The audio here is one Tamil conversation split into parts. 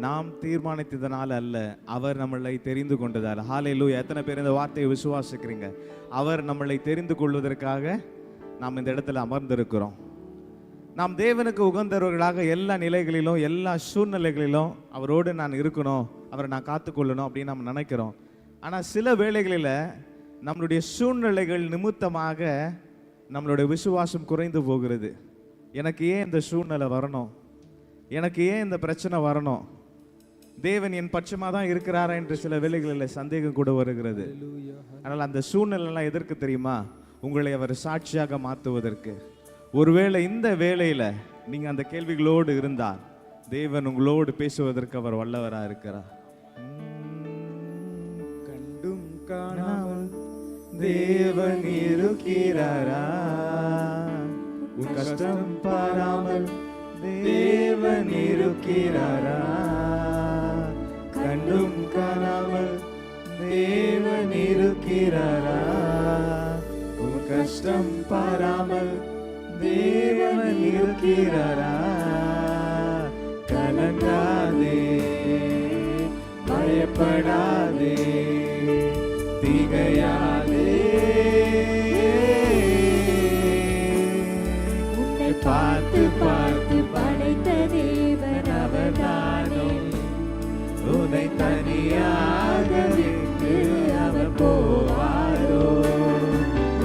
நாம் தீர்மானித்ததனால அல்ல அவர் நம்மளை தெரிந்து கொண்டதால். ஹalleluya. எத்தனை பேர் இந்த வார்த்தையை விசுவாசிக்கிறீங்க? அவர் நம்மளை தெரிந்து கொள்வதற்காக நாம் இந்த இடத்துல அமர்ந்திருக்கிறோம். நாம் தேவனுக்கு உகந்தவர்களாக எல்லா நிலைகளிலும் எல்லா சூழ்நிலைகளிலும் அவரோடு நான் இருக்கணும் அவரை நான் காத்துக்கொள்ளணும் அப்படின்னு நம்ம நினைக்கிறோம். ஆனால் சில வேளைகளில் நம்மளுடைய சூழ்நிலைகள் நிமித்தமாக நம்மளுடைய விசுவாசம் குறைந்து போகிறது. எனக்கு ஏன் இந்த சூழ்நிலை வரணும்? எனக்கு ஏன் இந்த பிரச்சனை வரணும்? தேவன் என் பட்சமாக தான் இருக்கிறாரா என்று சில வேளைகளில் சந்தேகம் கூட வருகிறது. ஆனால் அந்த சூழ்நிலைலாம் எதற்கு தெரியுமா? உங்களை அவர் சாட்சியாக மாற்றுவதற்கு. ஒருவேளை இந்த வேளையில நீங்க அந்த கேள்விகளோடு இருந்தால் தேவன் உங்களோடு பேசுவதற்கு அவர் வல்லவரா இருக்கிறார். கண்டும் காணாமல் தேவன் இருக்கிறாரா? கஷ்டம் பாராமல் தேவன் இருக்கிறாரா? கண்டும் காணாமல் தேவன் இருக்கிறாரா? உன் கஷ்டம் பாராமல் தேவன் இருக்கிறாரா? கலங்காதே பயப்படாதே திகையாதே. உன்னை பார்த்து பார்த்து தனியாக விட்டு அவர் போவாரோ?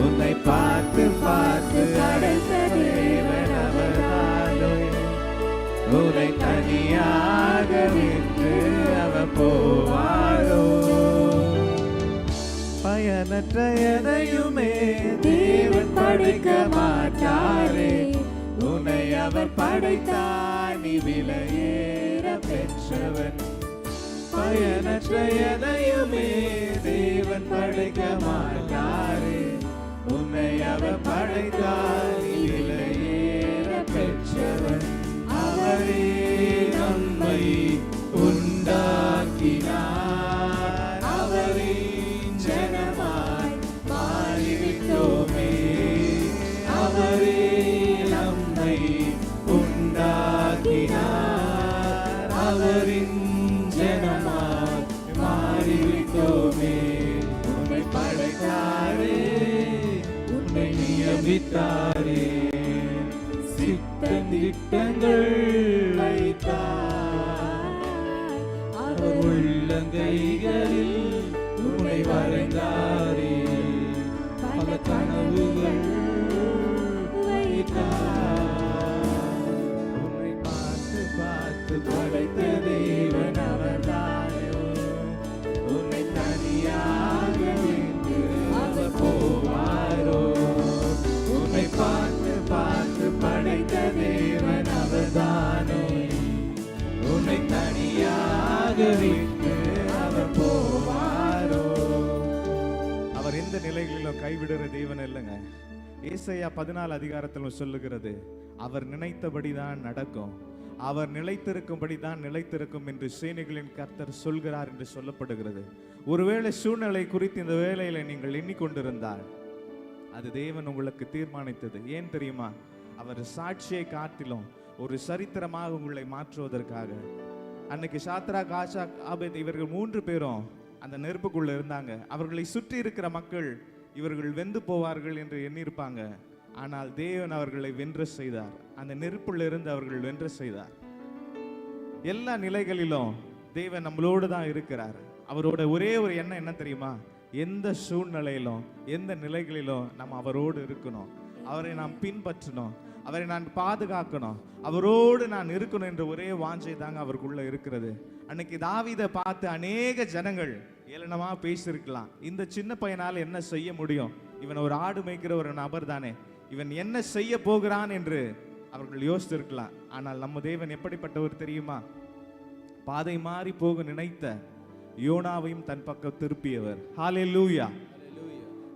உன்னை பார்த்து பார்த்து படைத்த தேவன் அவராலோ? உன்னை தனியாக விட்டு அவர் போவாரோ? பயனற்ற எதையுமே தேவன் படைக்க மாட்டாரே. உன்னை அவர் படைத்தார் நீ விலையேற பெற்றவன். பயனற்ற எதையுமே தேவன் படைக்க மாட்டாரே. உன்னை அவர் படைத்தார். 있다. அவர் நிலைகளிலும் கைவிடுற தேவன் இல்லைங்க. ஏசையா பதினாலு அதிகாரத்திலும் சொல்லுகிறது அவர் நினைத்தபடி தான் நடக்கும். அவர் நிலைத்திருக்கும்படி தான் நிலைத்திருக்கும் என்று சேனைகளின் கர்த்தர் சொல்கிறார் என்று சொல்லப்படுகிறது. ஒருவேளை சூழ்நிலை குறித்து இந்த வேலையில நீங்கள் எண்ணிக்கொண்டிருந்தால் அது தேவன் உங்களுக்கு தீர்மானித்தது. ஏன் தெரியுமா? அவர் சாட்சியை காட்டிலும் ஒரு சரித்திரமாக உங்களை மாற்றுவதற்காக. அன்னைக்கு சாத்ரா காஷா ஆபேத் இவர்கள் மூன்று பேரும் அந்த நெருப்புக்குள்ள இருந்தாங்க. அவர்களை சுற்றி இருக்கிற மக்கள் இவர்கள் வெந்து போவார்கள் என்று எண்ணியிருப்பாங்க. ஆனால் தேவன் அவர்களை வென்ற செய்தார். அந்த நெருப்புள்ள இருந்து அவர்கள் வென்ற செய்தார். எல்லா நிலைகளிலும் தேவன் நம்மளோடு தான் இருக்கிறார். அவரோட ஒரே ஒரு எண்ணம் என்ன தெரியுமா? எந்த சூழ்நிலையிலும் எந்த நிலைகளிலும் நம்ம அவரோடு இருக்கணும். அவரை நாம் பின்பற்றணும். அவரை நான் பாதுகாக்கணும். அவரோடு நான் இருக்கணும் என்ற ஒரே வாஞ்சை தாங்க அவருக்குள்ள இருக்கிறது. அன்னைக்கு தாவீதை பார்த்து அநேக ஜனங்கள் ஏளனமா பேசியிருக்கலாம். இந்த சின்ன பையனால என்ன செய்ய முடியும்? இவன் ஒரு ஆடு மேய்க்கிற ஒரு நபர் தானே. இவன் என்ன செய்ய போகிறான் என்று அவர்கள் யோசித்திருக்கலாம். ஆனால் நம்ம தேவன் எப்படிப்பட்டவர் தெரியுமா? பாதை மாறி போக நினைத்த யோனாவையும் தன் பக்கம் திருப்பியவர். ஹalleluya.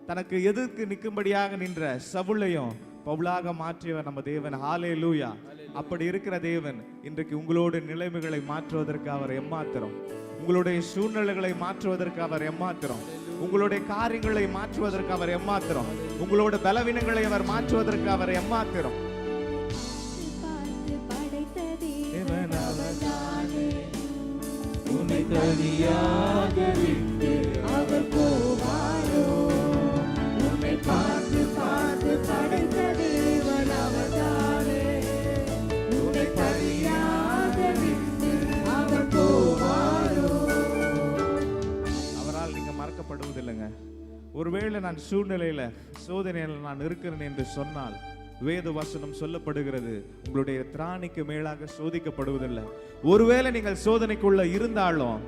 தனக்கு எதிர்க்கு நிற்கும்படியாக நின்ற சவுளையும் பவுலாக மாற்றியவர் நம்ம தேவன். ஹalleluya. அப்படி இருக்கிற தேவன் இன்றைக்கு உங்களோட நிலைமைகளை மாற்றுவதற்கு அவர் எம்மாத்திரம். உங்களுடைய சூழ்நிலைகளை மாற்றுவதற்கு அவர் எம்மாத்திரம். உங்களுடைய காரியங்களை மாற்றுவதற்கு அவர் எம்மாத்திரம். உங்களோட பலவீனங்களை அவர் மாற்றுவதற்கு அவர் எம்மாத்திரம். உன்னை தனியாக ஒருவேளை நான் சூழ்நிலையில சோதனையில் நான் இருக்கிறேன் என்று சொன்னால் வேத வசனம் சொல்லப்படுகிறது. உங்களுடைய திராணிக்கு மேலாக சோதிக்கப்படுவதில்லை. ஒருவேளை நீங்கள் சோதனைக்குள்ள இருந்தாலும்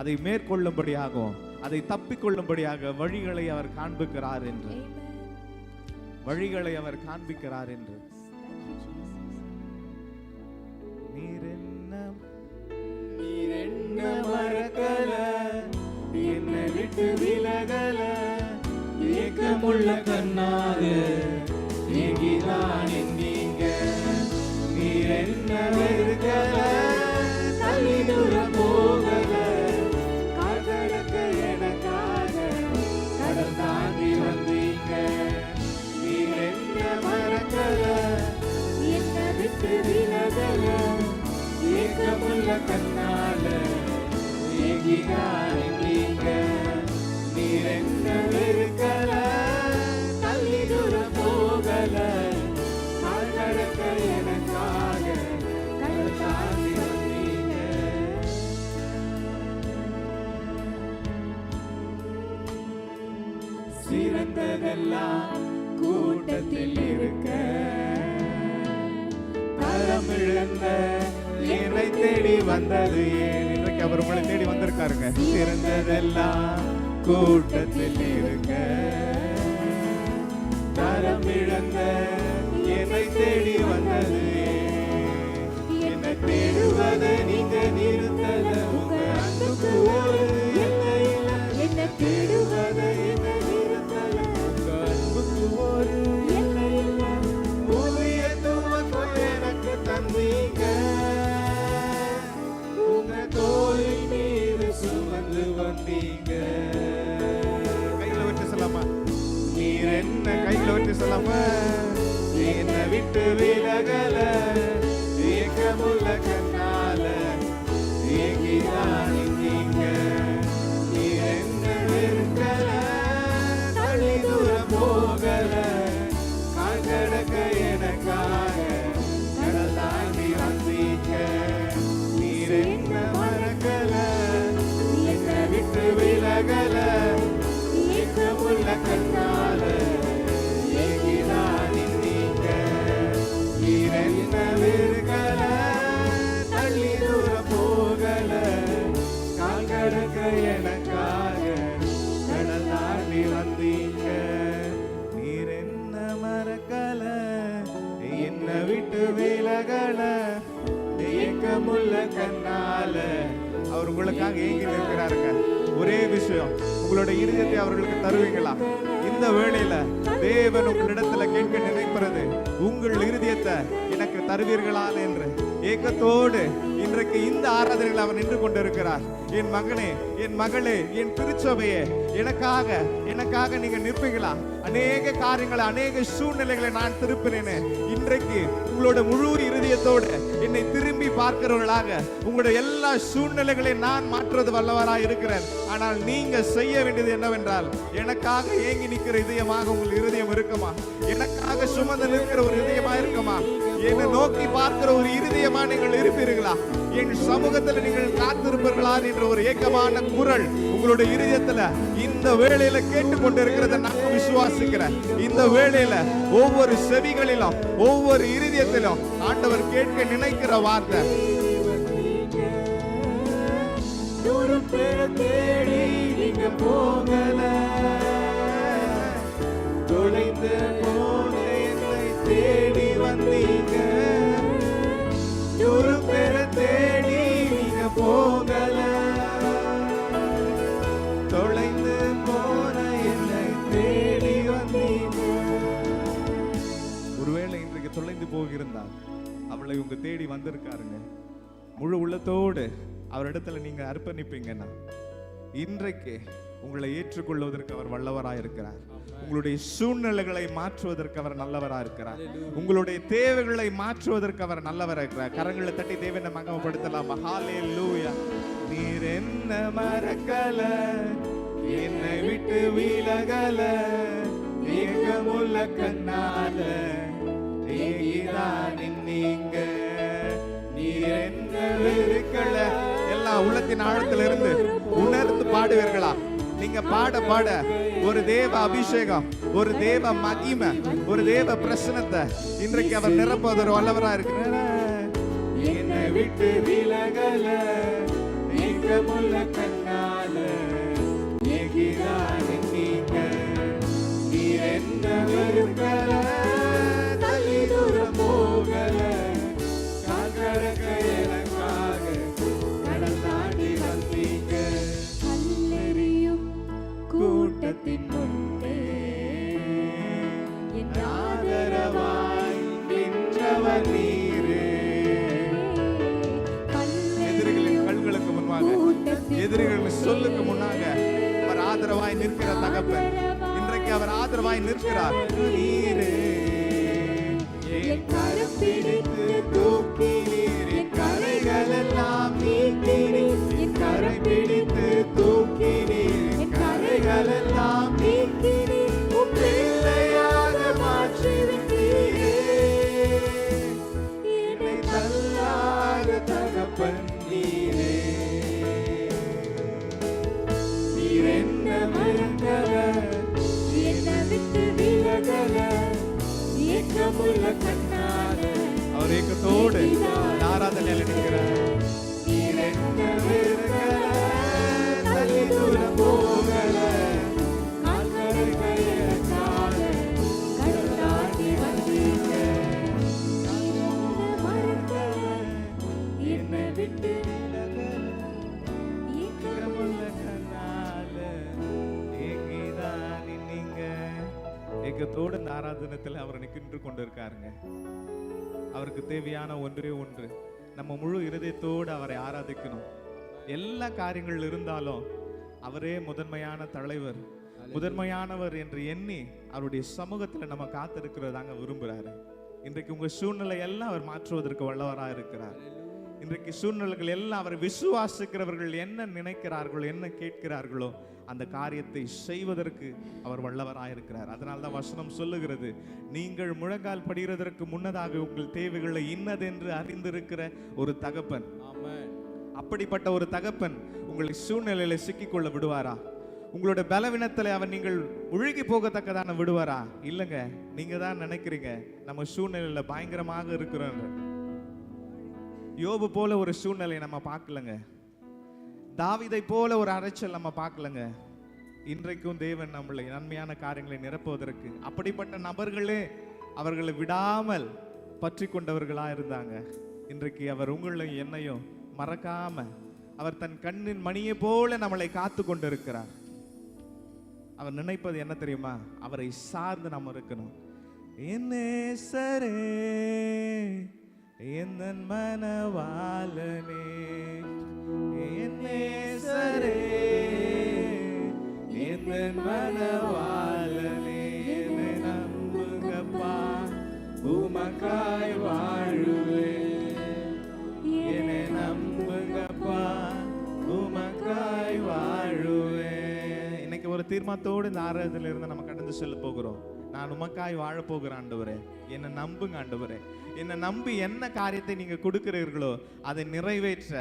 அதை மேற்கொள்ளும்படியாகவும் அதை தப்பிக்கொள்ளும்படியாக வழிகளை அவர் காண்பிக்கிறார் என்று. வழிகளை அவர் காண்பிக்கிறார் என்று. நீர் என்ன நீர் என்ன மறக்கல என்னை விட்டு உள்ள கண்ணாது நீங்கிதான் நீங்க. நீர் என்ன வெறுக்கல தள்ளி தூரம் போகல. கால்கடக்க எனக்காக கடல் தாண்டி வந்தீங்க. நீர் என்ன மறக்கல. என்னை விட்டு விலகல. ஏக்கமுள்ள கண்ணால நீங்க. நீர் என்ன எல்லாம் கூட்டத்தில் இருக்க தரம் என்னை தேடி வந்தது ஏன்? இன்றைக்கு அவர் உங்களை தேடி வந்திருக்காருங்க. சிறந்ததெல்லாம் கூட்டத்தில் இருக்க தரம் என்னை தேடி வந்தது என்னை தேடுவதை நீங்க நிறுத்தல உங்க அன்புக்கு ஒரு உங்களுடைய உங்களோட இருதயத்தை அவர்களுக்கு தருவீங்களா? இந்த வேளையில தேவன் உங்களிடத்துல கேட்க நினைக்கிறது உங்கள் இருதயத்தை எனக்கு தருவீர்களா என்று. ஏக்கத்தோடு இன்றைக்கு இந்த ஆராதனையில் அவர் நின்று கொண்டிருக்கிறார். என் மகனே என் மகளே என் திருச்சபையே எனக்காக எனக்காக நீங்க நிற்பீங்களா அநேக காரியங்களை அநேக சூழ்நிலைகளை நான் திருப்பினேன். இன்றைக்கு உங்களோட முழு இருதயத்தோடு என்னை திரும்பி பார்க்கிறவர்களாக உங்களோட எல்லா சூழ்நிலைகளையும் நான் மாற்றுவது வல்லவராக இருக்கிறேன். ஆனால் நீங்க செய்ய வேண்டியது என்னவென்றால் எனக்காக ஏங்கி நிற்கிற இதயமாக உங்கள் இருதயம் இருக்குமா? எனக்காக சுமந்து நிற்கிற ஒரு இதயமா இருக்குமா? என்னை நோக்கி பார்க்கிற ஒரு இருதயமா நீங்கள் இருப்பீர்களா? என் சமூகத்தில் நீங்கள் காத்திருப்பீர்களா என்ற ஒரு ஏக்கமான குரல் உங்களுடைய இருதயத்துல இந்த வேளையில கேட்டுக்கொண்டிருக்கிறத நான் விசுவாசிக்கிறேன். இந்த வேளையில ஒவ்வொரு செவிகளிலும் ஒவ்வொரு இருதயத்திலும் ஆண்டவர் கேட்க நினைக்கிற வார்த்தை. தேடி நீங்க போகல. தொலைந்து போன என்னை தேடி வந்தீங்க. போகிருந்தால் அவளை உங்க தேடி வந்திருக்காருங்க. முழு உள்ளத்தோடு அவரிடத்துல நீங்க அர்ப்பணிப்பீங்கன்னா இன்றைக்கு உங்களை ஏற்றுக்கொள்வதற்கு அவர் வல்லவராய் இருக்கிறார் உங்களுடைய சூழ்நிலைகளை மாற்றுவதற்கு அவர் நல்லவராக இருக்கிறார் உங்களுடைய தேவைகளை மாற்றுவதற்கு அவர் நல்லவராக இருக்கிறார் கரங்களை தட்டி தேவனை மகமப்படுத்தலாம்? ஹாலே லூயா நீர் என்ன மறக்கல என்னை விட்டு விலகல ஏகமுள்ள கண்ணால. நீதான் நீங்க? எல்லாம் உள்ளத்தின் ஆழத்தில் இருந்து உணர்ந்து பாடுவீர்களா? நீங்க பாட பாட ஒரு தேவ அபிஷேகம் ஒரு தேவ மகிமை ஒரு தேவ பிரசனத்தை இன்றைக்கு அவர் நிரப்பது வல்லவரா இருக்கிறார். என்னை விட்டு விலகல நீக்கமுள்ள கண்ணால எதிரிகளின் சொல்லுக்கு முன்னாக அவர் ஆதரவாய் நிற்கிற தகப்பன். இன்றைக்கு அவர் ஆதரவாய் நிற்கிறார். நீரே. என் கரம் பிடித்து தூக்கினீர் ஏக்கத்தோடு இந்த ஆராதனத்தில் அவர் நின்று கொண்டிருக்காருங்க. அவருக்கு தேவையான ஒன்றே ஒன்று. நம்ம முழு இருதயத்தோடு அவரை ஆராதிக்கணும். எல்லா காரியங்கள் இருந்தாலும் அவரே முதன்மையான தலைவர். முதன்மையானவர் என்று எண்ணி அவருடைய சமூகத்துல நம்ம காத்திருக்கிறதாங்க விரும்புறாரு. இன்றைக்கு உங்க சூழ்நிலை எல்லாம் அவர் மாற்றுவதற்கு வல்லவராக இருக்கிறார். இன்றைக்கு சூழ்நிலைகள் எல்லாம் அவரை விசுவாசிக்கிறவர்கள் என்ன நினைக்கிறார்களோ என்ன கேட்கிறார்களோ அந்த காரியத்தை செய்வதற்கு அவர் வல்லவராக இருக்கிறார். அதனால தான் வசனம் சொல்லுகிறது நீங்கள் முழங்கால் படிகிறதற்கு முன்னதாக உங்கள் தேவைகளை இன்னதென்று அறிந்திருக்கிற ஒரு தகப்பன். அப்படிப்பட்ட ஒரு தகப்பன் உங்களை சூழ்நிலையில சிக்கிக்கொள்ள விடுவாரா? உங்களோட பலவீனத்தில் அவன் நீங்கள் ஒழுகி போகத்தக்கதான விடுவாரா? இல்லைங்க. நீங்கள் தான் நினைக்கிறீங்க நம்ம சூழ்நிலையில் பயங்கரமாக இருக்கிறோம் யோபு போல ஒரு சூழ்நிலையை நம்ம பார்க்கலங்க. தாவிதை போல ஒரு அரைச்சல் நம்ம பார்க்கலங்க. இன்றைக்கும் தேவன் நம்மளை நன்மையான காரியங்களை நிரப்புவதற்கு அப்படிப்பட்ட நபர்களே அவர்களை விடாமல் பற்றி கொண்டவர்களாக இருந்தாங்க. இன்றைக்கு அவர் உங்களையும் என்னையும் மறக்காம அவர் தன் கண்ணின் மணியை போல நம்மளை காத்து கொண்டிருக்கிறார் அவர் நினைப்பது என்ன தெரியுமா? அவரை சார்ந்து நாம் இருக்கணும். என்னேசரே எந்த மனவாளனே என்னேசரே எந்த மனவாளனே என்னை நம்புங்கப்பா உமக்காய் வாழ இன்னைக்கு தீர்மானத்தோடு இந்த ஆராதனையில இருந்து நம்ம கடந்து செல்ல போகிறோம். நான் உமக்காய் வாழப்போகிற ஆண்டவரே என்னை நம்புங்க ஆண்டவரே. என்னை நம்பி என்ன காரியத்தை நீங்கள் கொடுக்கிறீர்களோ அதை நிறைவேற்ற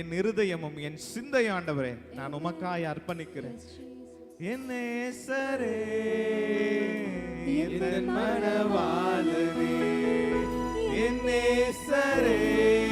என் இருதயமும் என் சிந்தையும் ஆண்டவரே நான் உமக்காய் அர்ப்பணிக்கிறேன். என்னேசரே என் மனவாளனே என்னேசரே என்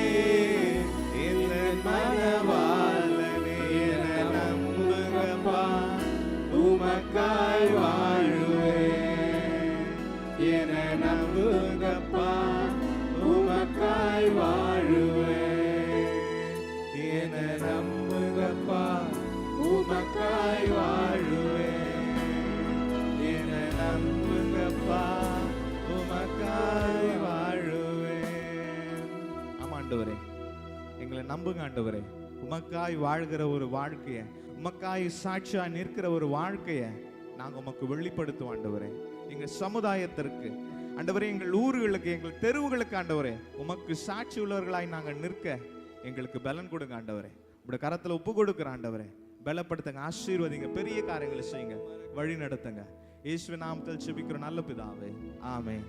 ஆண்டவரே. எங்களை நம்புங்க ஆண்டவரே. உமக்காய் வாழ்கிற ஒரு வாழ்க்கையை உமக்காய் சாட்சியாக நிற்கிற ஒரு வாழ்க்கையை நாங்கள் உமக்கு வெளிப்படுத்துவோம் ஆண்டவரே. எங்க சமுதாயத்திற்கு ஆண்டவரே எங்கள் ஊர்களுக்கு எங்கள் தெருவுகளுக்கு ஆண்டவரே உமக்கு சாட்சி உள்ளவர்களாய் நாங்கள் நிற்க எங்களுக்கு பலன் கொடுங்க ஆண்டவரே. இப்படி கரத்தில் ஒப்பு கொடுக்குற ஆண்டவரே. பலப்படுத்துங்க ஆசீர்வதிங்க பெரிய காரியங்களை செய்யுங்க வழி நடத்துங்க. இயேசு நாமத்தில் செபிக்கிற நல்ல பிதாவே. ஆமே